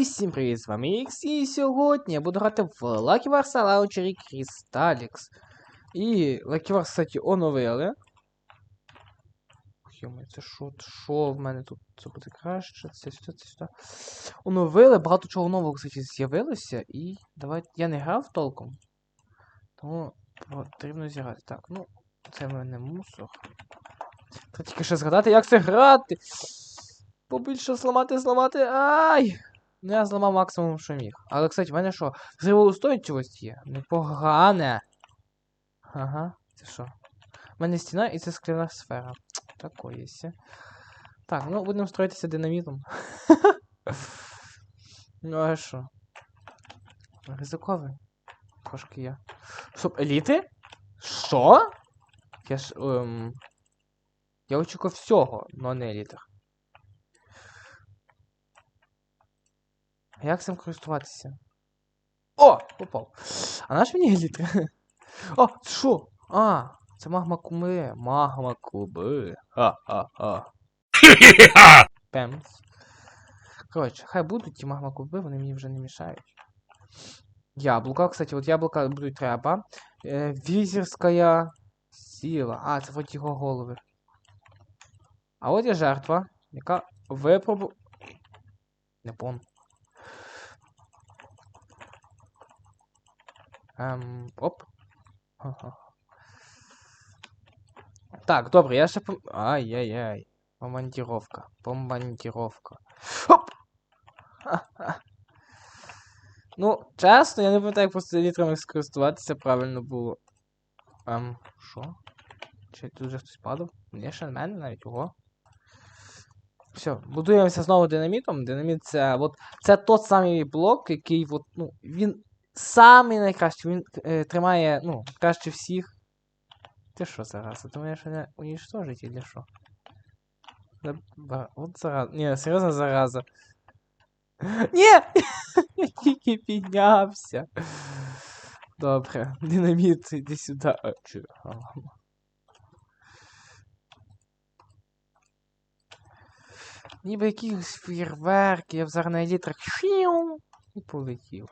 Всім привіт, з вами Ікс, і сьогодні я буду грати в Lucky Wars Launcher Crystalix. І Lucky Wars, кстати, оновили. Йома, це що, що в мене тут це буде краще? Це сюди, це сюди. Оновили, багато чого нового, кстати, з'явилося. І давайте. Я не грав толком. Тому потрібно зіграти. Так, ну, це в мене мусор. Треба тільки ще згадати, як це грати. Побільше зламати, зламати. Ай! Ну я зламав максимум, що міг. Але, кстати, в мене що? Взривоустойчивість є. Непогане. Ага, це що? У мене стіна і це скляна сфера. Такое сє. Так, ну будемо строїтися динамітом. ну а що? Ризиковий. Трошки я. Стоп, еліти? Що? Я ж. Ем... Я очікував всього, но не елітах. А як цим користуватися? О! Попав. А наш мені елітри? О, це що? А, це магма куми. Магма куби. Ха-ха-ха. Пемс. Коротше, хай будуть ті магма куби, вони мені вже не мішають. Яблука, кстати, от яблука будуть треба. Е, візерська сила. А, це от його голови. А от є жертва, яка випробу... Не пон. Ем, оп. Так, добре, я ще пом... Ай-яй-яй. Бомбардировка. Хоп! Ха-ха. Ну, чесно, я не пам'ятаю, як просто літрами скористуватися правильно було. Ем, що? Чи тут вже хтось падав? Ні, ще на мене навіть, ого. Все, будуємося знову динамітом. Динаміт це от, це тот самий блок, який от, ну, він самий найкращий. Він е, тримає, ну, краще всіх. Ти що зараз? Ти думаєш, що не унічтожить или що? От зараза. Ні, серйозно зараза. Ні! Я тільки піднявся. Добре, динаміт, іди сюди. А, чи... Ніби якісь фейерверки, я зараз на елітрах шіу і полетів.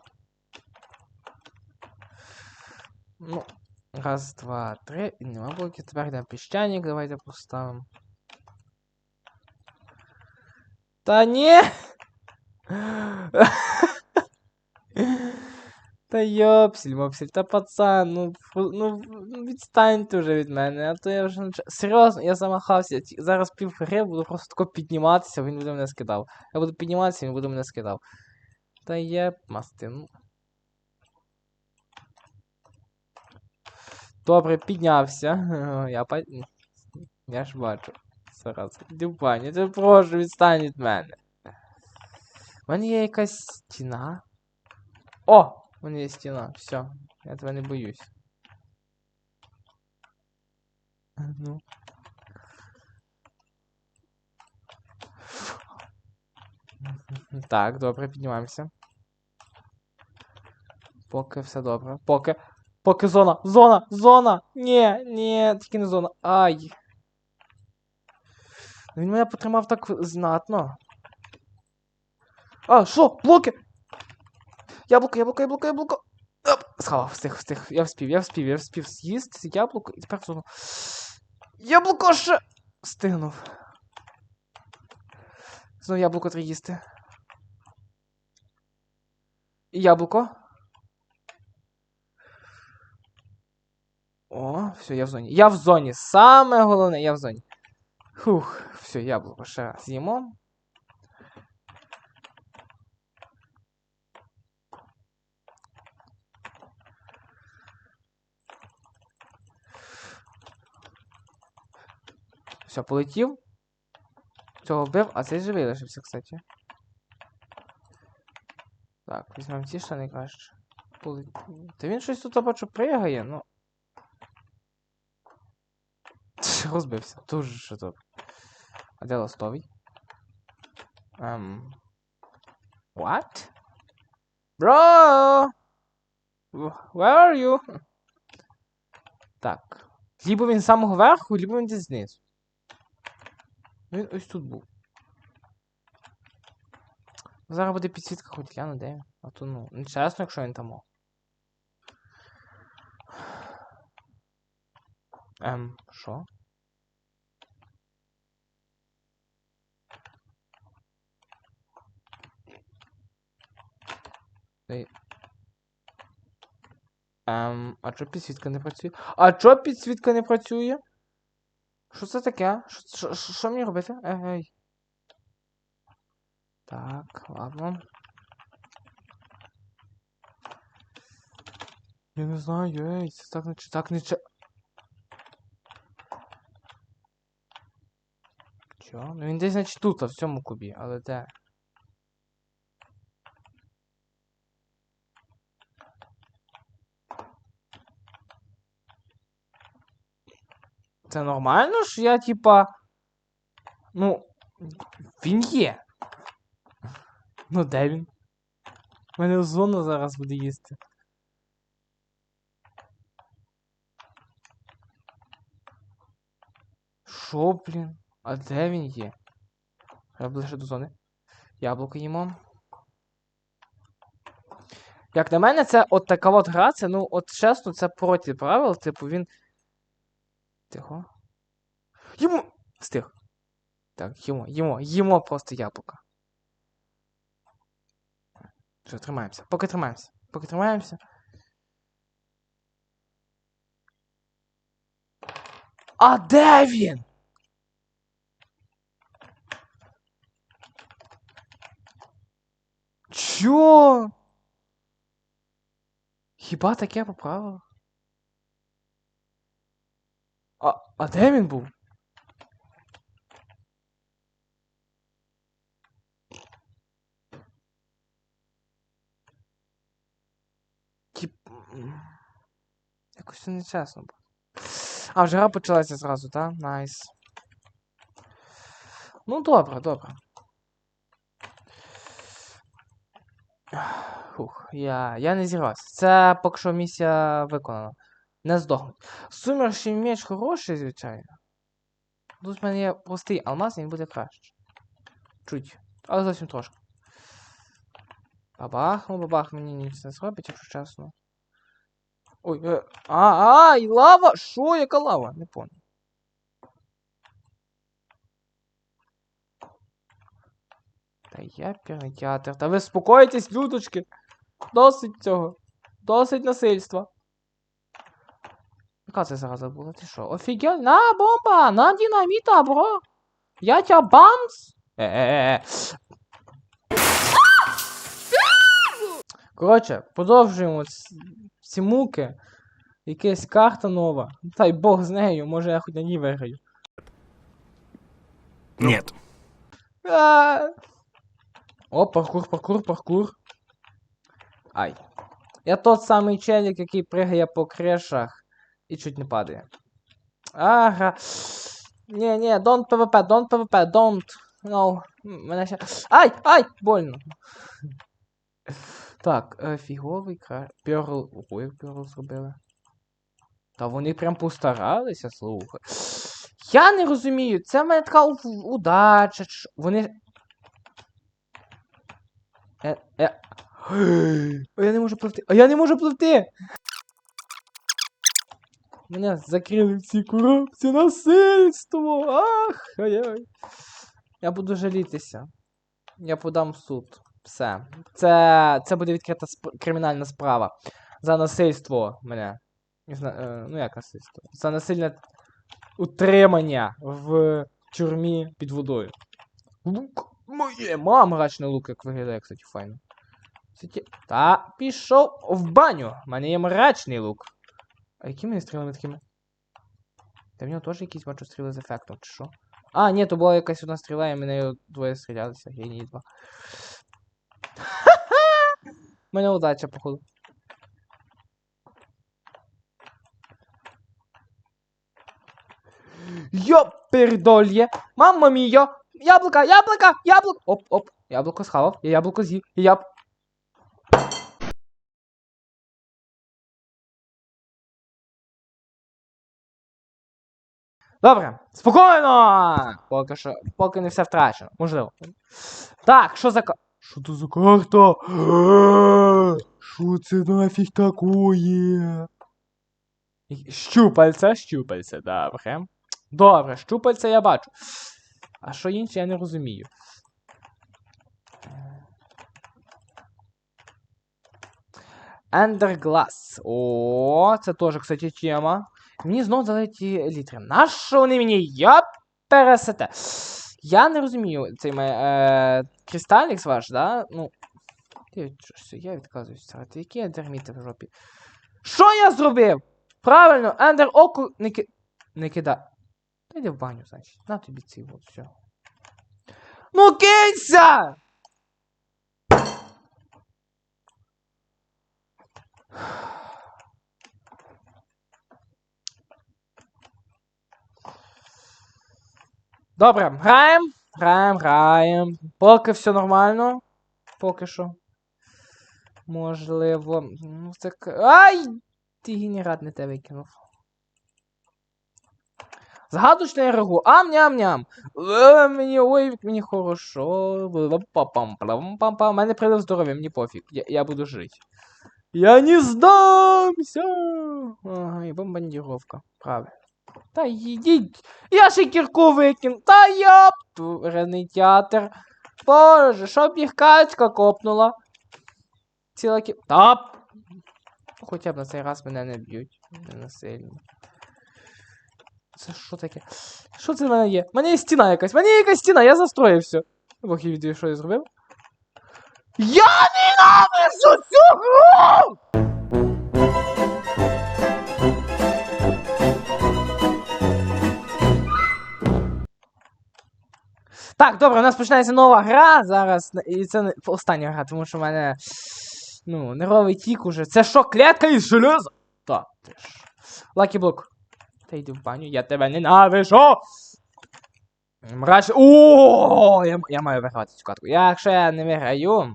Ну, раз, два, три. І нема блоків. Тепер йдемо піщаник, давайте поставимо. Та ні! Та йопсіль, мопсіль, та пацан, ну, ну, ну відстаньте вже від мене, а то я вже. Серйозно, я замахався. Зараз пів гри буду просто тако підніматися, він буде мене скидав. Я буду підніматися, він буде мене скидав. Та є масти, Добре, піднявся. Я па... Я ж бачу. Зараз. Іди в баню, я тебе прошу, відстань від мене. У мене є якась стіна. О! У мене є стіна. Все. Я тебе не боюсь. Ну. Так, добре, піднімаємося. Поки все добре. Поки. Поки зона. Зона! Зона! Ні, ні, тільки не зона. Ай. Він мене потримав так знатно. А, що? Блоки! Яблуко, яблуко, яблуко, яблуко. Оп! Схавав, встиг, встиг. Я вспів, я вспів, я вспів з'їсти яблуко і тепер зону. Яблуко ще! Стигнув. Знову яблуко треба їсти. Яблуко. О, все, я в зоні. Я в зоні. Саме головне, я в зоні. Фух, все, яблуко ще раз з'їмо. Все, полетів. Цього вбив, а цей живий лишився, кстати. Так, візьмемо ці штани краще. Полетів. Та він щось тут бачу пригає, ну. Розбився. Дуже добре. А де ластовий? Ем. What? Bro! Where are you? Так. Лібо він з самого верху, лібо він десь знизу. Він ось тут був. Зараз буде підсвітка хоч гляну, де він. А то ну, не чесно, якщо він там. Ем, що? Ей. Ем, а чо підсвітка не працює? А чо підсвітка не працює? Що це таке? Що- Що що- мені робити? Ей. Так, ладно. Я не знаю, ей, це так не чи- так не че. Чо? Ну він десь, значить, тут, а в цьому кубі, але де? Це нормально ж я, типа. Ну. Він є. Ну, де він? У мене зона зараз буде їсти. Шо, блін? А де він є? Я ближче до зони. Яблуко їмо. Як на мене, це от така от гра, це, ну, от чесно, це проти правил, типу він. Тихо. Йому! Стих. Так, їмо, їмо, їмо просто яблука. Все, тримаємося. Поки тримаємося. Поки тримаємося. А де він? Чо? Хіба таке по правилах? А, а де він був? Тип... м, Якось це нечесно було. А, вже гра почалася зразу, так? Найс. Ну, добре, добре. Фух, я, я не зірвався. Це поки що місія виконана. Не здохнуть. Сумерший меч хороший, звичайно. Тут в мене є простий алмаз, і він буде краще. Чуть. Але зовсім трошки. Бабах, ну бабах мені ніч не зробить, якщо чесно. Ой, е, а, ай, лава! Що, яка лава? Не понял. Та я театр. Та ви спокойтесь, людочки. Досить цього. Досить насильства. Яка це зараза була? Ти що? Офігел? На бомба! На динаміта, бро! Я тя бамс! Е-е-е. Коротше, продовжуємо ці муки. Якась карта нова. Дай Бог з нею, може я хоч на ній виграю. Нет. О, паркур, паркур, паркур. Ай. Я тот самий челік, який пригає по крешах і чуть не падає. Ага. Ні, ні, don't PvP, don't PvP, don't. No. Мене ще. Ай! Ай! Больно. Так, е, фіговий кра. Перл. Як перл зробили. Та вони прям постаралися, слухай. Я не розумію, це в мене така удача. Вони. Е, е. Я не можу пливти. А я не можу пливти! Мене закрили в цій коробці насильство! Ах! Ай-яй. Я буду жалітися. Я подам суд. Все. Це, це буде відкрита сп... кримінальна справа. За насильство мене. Не е, ну як насильство? За насильне утримання в тюрмі під водою. Лук моє! Мам, мрачний лук, як виглядає, кстати, файно. Та пішов в баню. У мене є мрачний лук. А якими стрілами такими? Та в нього теж якісь бачу стріли з ефектом, чи що? А, ні, то була якась одна стріла, і мене двоє стрілялися, генії два. У мене удача, походу. Йопердольє! Мамма мія! Яблука, яблука, яблуко! Оп, оп, яблуко схавав, я яблуко з'їв, я яб... Добре, спокійно! Поки що, поки не все втрачено, можливо. Так, що за ка- Що це за карта? Що це нафіг такое? Щупальця, щупальця, добре. Добре, щупальця я бачу. А що інше, я не розумію. Ендерглас. О, це теж, кстати, тема. Мені знову дали ті літри. Нащо вони мені? Я пересете. Я не розумію цей е, Кристалікс ваш, да? Ну. Я відказуюсь старати. Які ендерміти в жопі? Що я зробив? Правильно, ендер оку не ки... Не кида. Та йди в баню, значить. На тобі цей вот, все. Ну кинься! Добре, граємо. Граємо, граємо. Поки все нормально. Поки що. Можливо. Ну, це. Ай! Ти генерат не те викинув. Загадочне рагу. Ам-ням-ням. Мені, ой, мені хорошо. У мене прилив здоров'я, мені пофіг. Я, я буду жити. Я не здамся. Ага, і бомбардировка. Правильно. Та йдіть. Я ще кірку викину. Та йоп. Турений театр. Боже, щоб їх качка копнула. Ціла кі... Тап! Хоча б на цей раз мене не б'ють. Не. Це що таке? Що це в мене є? У мене є стіна якась. У мене є якась стіна, я застроївся. Бог її відео, що я зробив. Я ненавижу цю гру! Так, добре, у нас починається нова гра зараз. І це не остання гра, тому що в мене. Ну, нервовий тік уже. Це що, клятка із железа? Так, ти ж. Лакі блок. Та йди в баню, я тебе ненавижу! Мрач. О, я, я маю виграти цю катку. Якщо я не виграю.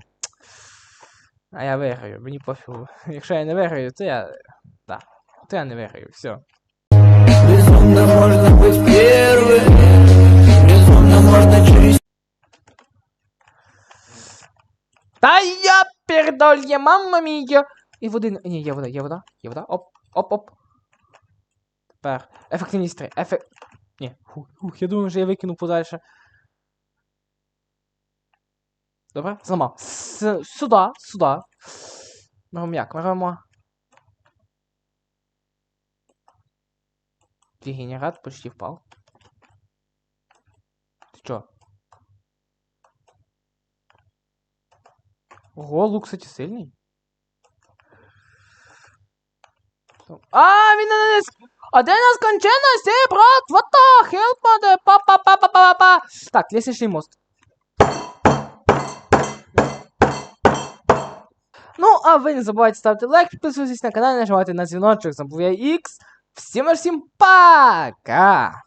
А я виграю, мені пофігу. Якщо я не виграю, то я. Так. То я не виграю, все. Безумно можно быть первым Та я пердольє, мамма мія! І води. Ні, є вода, є вода, є вода. Оп, оп, оп. Тепер. Ефективність 3. Ефект. Ні. Фух, фух, я думаю, що я викину подальше. Добре? Зламав. С- Сюда, сюда. Ми робимо як? Ми робимо. Почти впав. Ти чо? Ого, лук, кстати, сильний. А, він на нас. Нас конченості, брат? What the hell, mother? па па па па па па Так, лестничний мост. Ну, а ви не забувайте ставити лайк, підписуйтесь на канал, нажимайте на дзвіночок, забувай X. Всім аж всім пока!